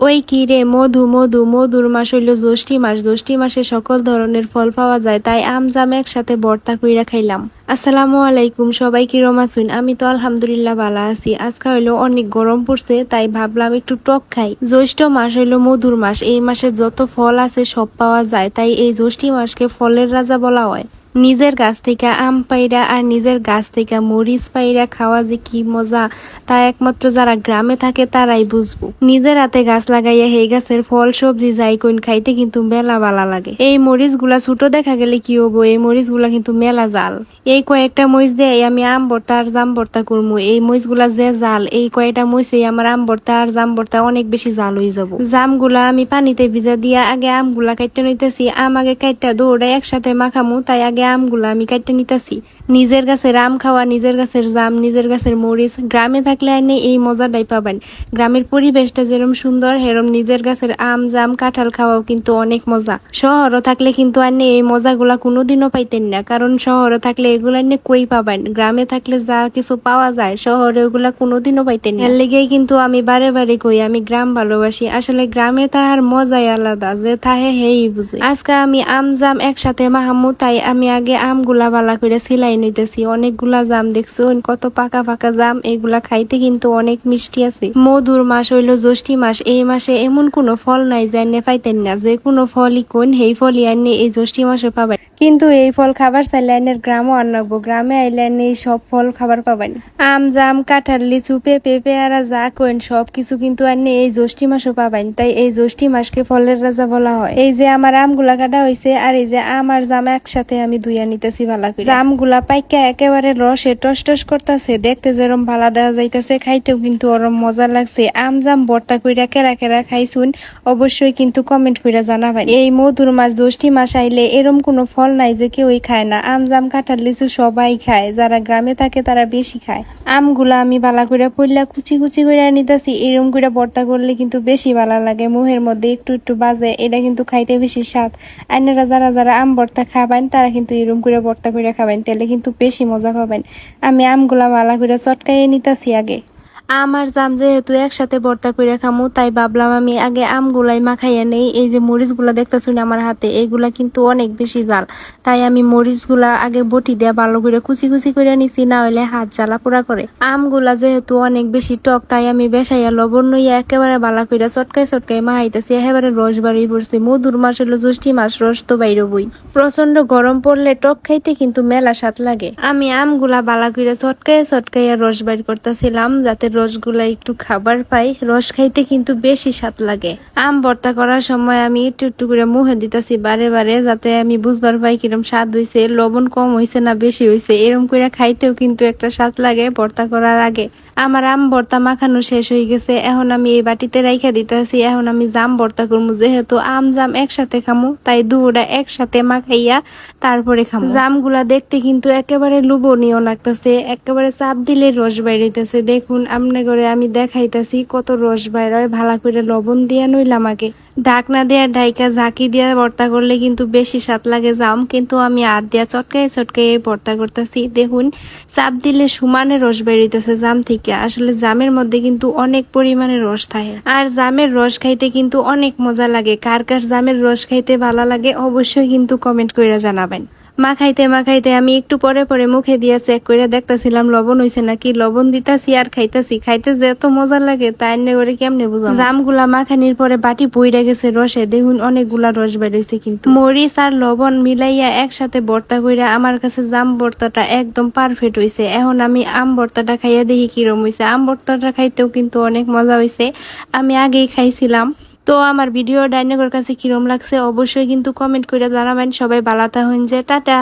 ওই কি রে? মধু মধু, মধুর মাস হইল জ্যৈষ্ঠী মাস। জ্যৈষ্ঠী মাসে সকল ধরনের ফল পাওয়া যায়, তাই আম, জাম একসাথে বর্তা কইরা খাইলাম। আসসালামু আলাইকুম, সবাই কি রমাসুন আমি তো আলহামদুলিল্লাহ ভালো আছি। আজকে হইল অনেক গরম পড়ছে, তাই ভাবলাম একটু টক খাই। জ্যৈষ্ঠ মাস হইল মধুর মাস, এই মাসে যত ফল আছে সব পাওয়া যায়, তাই এই জ্যৈষ্ঠী মাসকে ফলের রাজা বলা হয়। নিজের গাছ থেকে আম পাইরা আর নিজের গাছ থেকে মরিচ পাইরা খাওয়া যে কি মজা, তা একমাত্র যারা গ্রামে থাকে তারাই বুঝব। নিজের হাতে গাছ লাগাইয়া সেই গাছের ফল, সবজি যাই কোন খাইতে কিন্তু মেলা বালা লাগে। এই মরিচগুলা ছোট দেখা গেলে কি হব? এই মরিচগুলা কিন্তু মেলা জাল। এই কয়েকটা মরিচ দিয়ে আমি আম ভর্তা আর জাম ভর্তা করব এই মরিচগুলা যে জাল, এই কয়েকটা মরিচে আমার আম ভর্তা আর জাম ভর্তা অনেক বেশি জাল হয়ে যাব। জামগুলা আমি পানিতে ভিজা দিয়া আগে আমগুলা কাটতে নিতেছি। আম আগে কাটটা দৌড়ে একসাথে মাখামু, তাই আগে আমগুলা আমি কাটতে নিতেছি। নিজের গাছের আম খাওয়া, নিজের গাছের জাম, নিজের গাছের মরিচ, গ্রামে থাকলে আইনে এই মজাটাই পাবেন। গ্রামের পরিবেশটা যেরম সুন্দর, হেরম নিজের গাছের আম, জাম, কাঁঠাল খাওয়াও কিন্তু অনেক মজা। শহরও থাকলে কিন্তু আইনে এই মজাগুলা কোনোদিনও পাইতেন না, কারণ শহরে থাকলে এগুলা নিয়ে কই পাবেন? গ্রামে থাকলে যা কিছু পাওয়া যায়, শহরে ওগুলা কোনোদিনও পাইতেন এর লেগেই কিন্তু আমি বারে বারে কই, আমি গ্রাম ভালোবাসি। আসলে গ্রামে তাহার মজাই আলাদা, যে থাহে হেই বুঝে। আজকে আমি আম জাম একসাথে মাহামু তাই আমি আগে আমগুলা বালা করে সিলাই নিতেছি। অনেকগুলা জাম দেখছ কত পাকা পাকা জাম, এগুলা খাইতে কিন্তু অনেক মিষ্টি আছে। মধুর মাস হইল জ্যৈষ্ঠী মাস, এই মাসে এমন কোনো ফল নাই যে পাইতেন না। যে কোনো ফলই কোন সেই ফলই আনে এই জ্যৈষ্ঠী মাসে পাবেন। কিন্তু এই ফল খাবার চাইলে আইনের গ্রামও আনব গ্রামে আইলে আইনে এই সব ফল খাবার পাবেন আম, জাম, কাঁঠাল, লিচু, পেঁপে, পেয়ারা, যা কোন সব কিছু কিন্তু আইনে এই জ্যৈষ্ঠী মাসও পাবেন তাই এই জ্যৈষ্ঠী মাসকে ফলের রাজা বলা হয়। এই যে আমার আমগুলা কাটা হয়েছে আর এই যে আম আর জাম একসাথে আমি দুইয়া নিতেছি ভালো করে জামগুলা পাইকা একেবারে রসে টস টস করতেছে, দেখতে যেরম ভালো দেওয়া যাইতেছে, খাইতেও কিন্তু ওরম মজা লাগছে। আম, জাম, বর্তা কইরা কেরা কেরা খাইছুন, অবশ্যই কিন্তু কমেন্ট কইরা জানাবেন। এই মধুর মাস, জ্যৈষ্ঠী মাস আইলে এরম কোনো ফল নাই যে কেউই খায় না। আম, জাম, কাঁঠাল, লিচু সবাই খায়। যারা গ্রামে থাকে তারা বেশি খায়। আমগুলা আমি বালা করে পড়লা কুচি কুচি করে নিতেছি এরম করে ভর্তা করলে কিন্তু বেশি ভালো লাগে। মুহের মধ্যে একটু একটু বাজে, এটা কিন্তু খাইতে বেশি স্বাদ। আইনারা যারা যারা আম ভর্তা খাবেন, তারা কিন্তু এরম করে ভর্তা করে খাবেন। তাহলে কিন্তু বেশি মজা পাবেন। আমি আমগুলা মালা করে চটকাইয়ে নিতেছি আগে। আমার জাম যেহেতু একসাথে ভর্তা করে খামু, তাই ভাবলাম আমি আগে আমগুলাই মাখাইয়া নেই। এই যে মরিচগুলা দেখতেছুন আমার হাতে এইগুলা কিন্তু অনেক বেশি জাল তাই আমি মরিচগুলা আগে বটি দিয়ে ভালো করে কুচি কুচি করে নিছি, না হলে হাত জ্বালা পোড়া করে। আমগুলা যেহেতু অনেক বেশি টক, তাই আমি বেসাইয়া লবণ নইয়া একেবারে বালা করে চটকাই চটকাই মাহাইতেছি একেবারে রস বাড়ি পড়ছি। মধুর মাস হলো জ্যৈষ্ঠী মাস রস তো বাইরে বই। প্রচণ্ড গরম পড়লে টক খাইতে কিন্তু মেলা স্বাদ লাগে। আমি আমগুলা বালা করে চটকাই চটকাইয়া রস বাইর করতেছিলাম, যাতে রসগুলা একটু খাবার পাই। রস খাইতে কিন্তু বেশি স্বাদ লাগে। আম ভর্তা করার সময় আমি একটু একটু করে মুখে দিতেছি বারে বারে, যাতে আমি বুঝবার পাই কিরম স্বাদ হইছে। লবণ কম হইছে না বেশি হইছে, এরম করে খাইতেও কিন্তু একটা স্বাদ লাগে ভর্তা করার আগে। আমার আম ভর্তা মাখানো শেষ হয়ে গেছে, এখন আমি এই বাটিতে রাইখা দিতেছি। এখন আমি জাম ভর্তা করব যেহেতু আম জাম একসাথে খামু, তাই দুটা একসাথে মাখাইয়া তারপরে খামু। জামগুলা দেখতে কিন্তু একেবারে লুবনীয় লাগতেছে, একেবারে চাপ দিলে রস বাইরেতেছে দেখুন আমনে করে আমি দেখাইতেছি কত রস বাইরয় ভালো করে লবণ দিয়া নইলাম আগে ঢাকনা দেওয়া ঢাইকা ঝাঁকি দিয়া ভর্তা করলে কিন্তু বেশি স্বাদ লাগে জাম, কিন্তু আমি হাত দিয়া চটকাই চটকাই ভর্তা করতেছি। দেখুন, চাপ দিলে সমানে রস বেরিতেছে জাম থেকে। আসলে জামের মধ্যে কিন্তু অনেক পরিমাণে রস থাকে। আর জামের রস খাইতে কিন্তু অনেক মজা লাগে। কার কার জামের রস খাইতে ভালো লাগে অবশ্যই কিন্তু কমেন্ট করে জানাবেন। মাখাইতে মাখাইতে আমি একটু পরে পরে মুখে দিয়া চেক করে দেখতেছিলাম, লবণ হইছে নাকি? লবণ দিতাছি আর খাইতাছি। খাইতে যে এত মজা লাগে তাই নে করে কেমনে বুঝলাম জামগুলা মাখানির পরে বাটি বইরা গেছে রসে। দেখুন, অনেকগুলা রস বেরোইছে কিন্তু। মরিচ আর লবণ মিলাইয়া একসাথে ভর্তা কইরা আমার কাছে জাম ভর্তাটা একদম পারফেক্ট হইছে। এখন আমি আম ভর্তাটা খাইয়া দেখি কিরম হইছে। আম ভর্তাটা খাইতেও কিন্তু অনেক মজা হইছে। আমি আগেই খাইছিলাম। তো আমার ভিডিও ডাইনগর কাছে কিরম লাগছে অবশ্যই কিন্তু কমেন্ট করে জানাবেন। সবাই বালাতা হইন যে, টাটা।